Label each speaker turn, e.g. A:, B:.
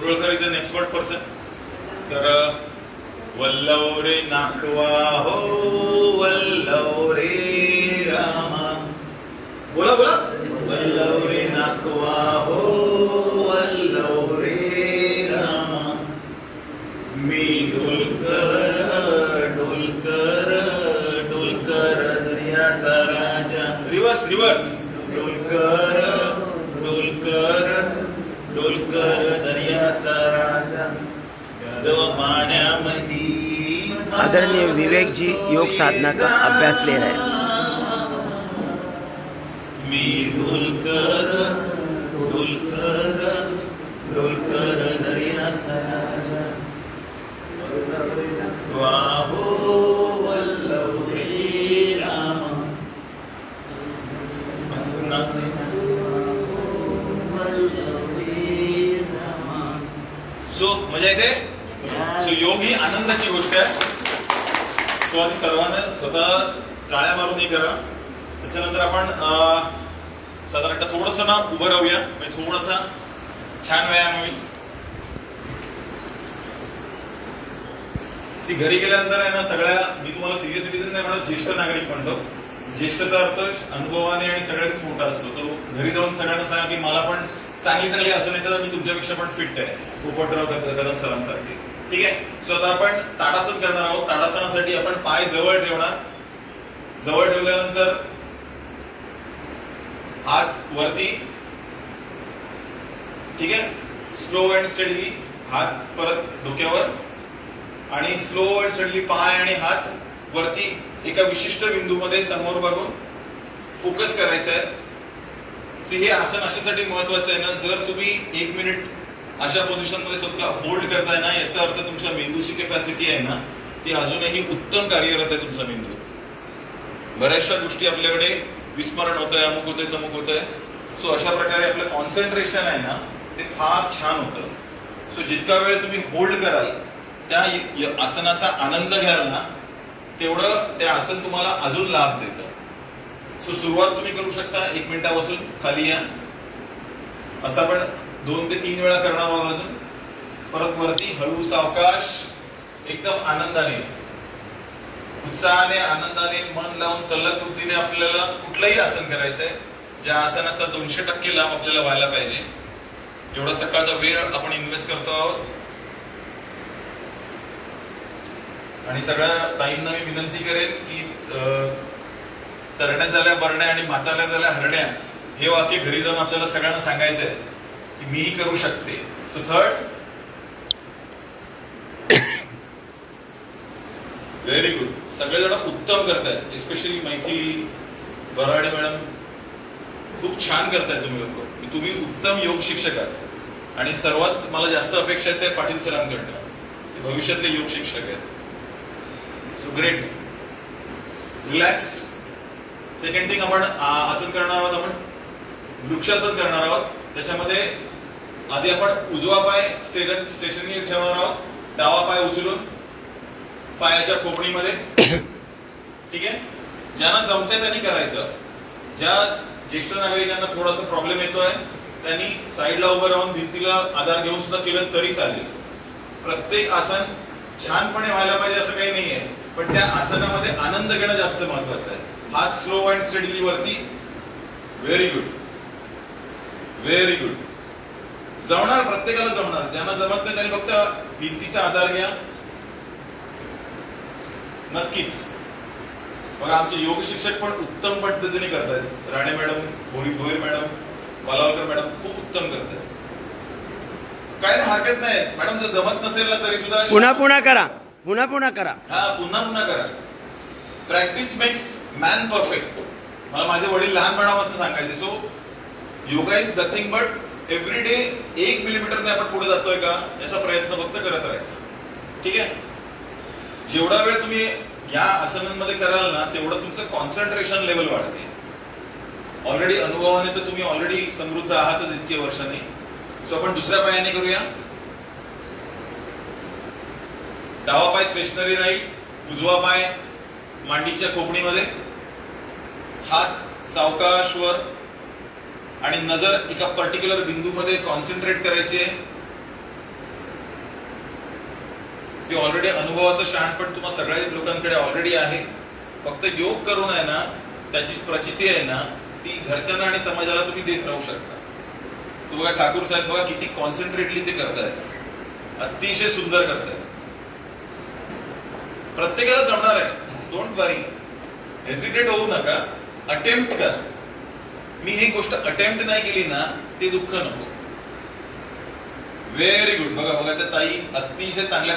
A: Kundalkar is an expert person तर uh, वल्लव रे नाकवा हो वल्लव रे रामा. बोला बोला. वल्लव रे नाकवा हो वल्लव रे रामा. मी डोलकर डोलकर डोलकर दर्याचा राजा. Reverse reverse. डोलकर डोलकर डोलकर राजा.
B: आदरणीय विवेक जी योग साधना का अभ्यास ले रहे हैं.
A: मी डोलकर दर्याचा राजा वाहो वल्लव रे राम सो मजा येते सो योग ही आनंदाची गोष्ट आहे. सो आधी सर्वांना स्वतः टाळ्या मारून हे करा. त्याच्यानंतर आपण साधारणतः थोडस ना उभं राहूया. म्हणजे थोडासा छान व्यायाम होईल. घरी गेल्यानंतर आहे ना सगळ्या मी तुम्हाला सिनियर सिटीजन नाही म्हणत ज्येष्ठ नागरिक म्हणतो. ज्येष्ठचा अर्थ अनुभवाने आणि सगळ्यातच मोठा असतो. तो घरी जाऊन सगळ्यांना सांगा की मला पण चांगली चांगली असं नाही तर मी तुमच्यापेक्षा पण फिट आहे. पोपटराव कद- कदम सरांसारखे. ठीक आहे? सो आता आपण ताडासन करणार आहोत. ताडासनासाठी आपण पाय जवळ ठेवणार. जवळ ठेवल्यानंतर हात वरती. ठीक आहे? स्लो अँड स्टडीली हात परत डोक्यावर. आणि स्लो अँड स्टडीली पाय आणि हात वरती एका विशिष्ट बिंदूमध्ये समोर बघून फोकस करायचा आहे हे आसन अशासाठी महत्वाचं आहे ना? जर तुम्ही एक मिनिट अशा पोझिशनमध्ये स्वतःला होल्ड करताय ना याचा अर्थ तुमच्या मेंदूची कॅपॅसिटी आहे ना ती अजूनही उत्तम कार्यरत आहे तुमचा मेंदू. बऱ्याचशा गोष्टी आपल्याकडे विस्मरण होत आहे अमुक होतंय तमुक होतंय. सो अशा प्रकारे आपलं कॉन्सन्ट्रेशन आहे ना ते फार छान होतं. सो जितका वेळ तुम्ही होल्ड कराल त्या आसनाचा आनंद घ्याल ना तेवढं ते आसन तुम्हाला अजून लाभ देतं. सो सुरुवात तुम्ही करू शकता एक मिनिटापासून खाली या. असं आपण दोन ते तीन वेळा करणार आहोत अजून. परत वरती हळू सावकाश एकदम आनंदाने उत्साहाने आनंदाने मन लावून तल्लक बुद्धीने आपल्याला कुठलंही आसन करायचंय ज्या आसनाचा दोनशे टक्के लाभ आपल्याला व्हायला पाहिजे. एवढा सकाळचा वेळ आपण इन्व्हेस्ट करतो आहोत. आणि सगळ्या ताईंना मी विनंती करेन की अं, तरण्या झाल्या बरण्या आणि म्हाताऱ्या झाल्या हरण्या हे वाक्य घरी जाऊन आपल्याला सगळ्यांना सांगायचं आहे की मीही करू शकते. सो थर्ड व्हेरी गुड सगळेजण उत्तम करतायत एस्पेशली मैथिली बराडे मॅडम खूप छान करताय तुम्ही लोक. तुम्ही उत्तम योग शिक्षक आहात. आणि सर्वात मला जास्त अपेक्षा आहे ते पाटील सरांकडनं. ते भविष्यातले योग शिक्षक आहेत. So great relax second thing आपण आसन करणार आहोत आपण. वृक्षासन करणार आहोत. त्याच्यामध्ये आधी आपण उजवा पाय स्टेशन स्टेशनरी ठेवणार आहोत. डावा पाय उचलून पायाच्या कोपणीमध्ये. ठीक आहे? ज्यांना जमते त्यांनी करायचं. ज्या ज्येष्ठ नागरिकांना थोडासा प्रॉब्लेम येतोय त्यांनी साईडला उभं राहून भिंतीला आधार घेऊन सुद्धा केलं तरी चालेल. प्रत्येक आसन छानपणे व्हायला पाहिजे असं काही नाहीये पण त्या आसनामध्ये आनंद घेणं जास्त महत्वाचं आहे. हात स्लो अँड स्टडीली वरती. व्हेरी गुड व्हेरी गुड जमणार प्रत्येकाला जमणार. ज्यांना जमत नाही त्यांनी फक्त भिंतीचा आधार घ्या. नक्कीच. बघा आमचे योग शिक्षक पण उत्तम पद्धतीने करतात Rane madam Bhoi Bhoir madam Walavalkar madam खूप उत्तम करतात काय नाही हरकत नाही. मॅडम जर जमत नसेल ना तरी सुद्धा
B: पुन्हा पुन्हा करा. पुन्हा पुन्हा करा.
A: हा पुन्हा पुन्हा करा. प्रॅक्टिस मेक्स मॅन परफेक्ट मला माझे वडील लहानपणापासून सांगायचे so yoga is nothing but every day एक मिलीमीटरने आपण पुढे जातोय का? याचा प्रयत्न फक्त करत राहायचा. ठीक आहे? जेवढा वेळ तुम्ही या आसनांमध्ये कराल ना तेवढं तुमचं कॉन्सन्ट्रेशन लेवल वाढते. ऑलरेडी अनुभवाने तर तुम्ही ऑलरेडी समृद्ध आहातच इतके वर्षाने. सो आपण दुसऱ्या पायाने करूया. डावा पाय स्टेशनरी राहील उजवा पाय मांडीच्या खोपणीमध्ये हात सावकाशवर आणि नजर एका पर्टिक्युलर बिंदूमध्ये कॉन्सन्ट्रेट करायची आहे. जे ऑलरेडी अनुभवाचं शहाणपण तुम्हाला सगळ्या लोकांकडे ऑलरेडी आहे. फक्त योग करून आहे ना त्याची प्रचिती आहे ना ती घरच्यांना आणि समाजाला तुम्ही देत राहू शकता. तू बघा ठाकूर साहेब बघा किती कॉन्सन्ट्रेटली ते करतायत. अतिशय सुंदर करतायत. प्रत्येकाला जमणार आहे. डोंट वरी हेजिटेट होऊ नका. अटेम्प्ट करा. मी ही गोष्ट अटेम्प्ट नाही केली ना ते दुःख नको. व्हेरी गुड बघा बघा त्या ताई अतिशय चांगल्या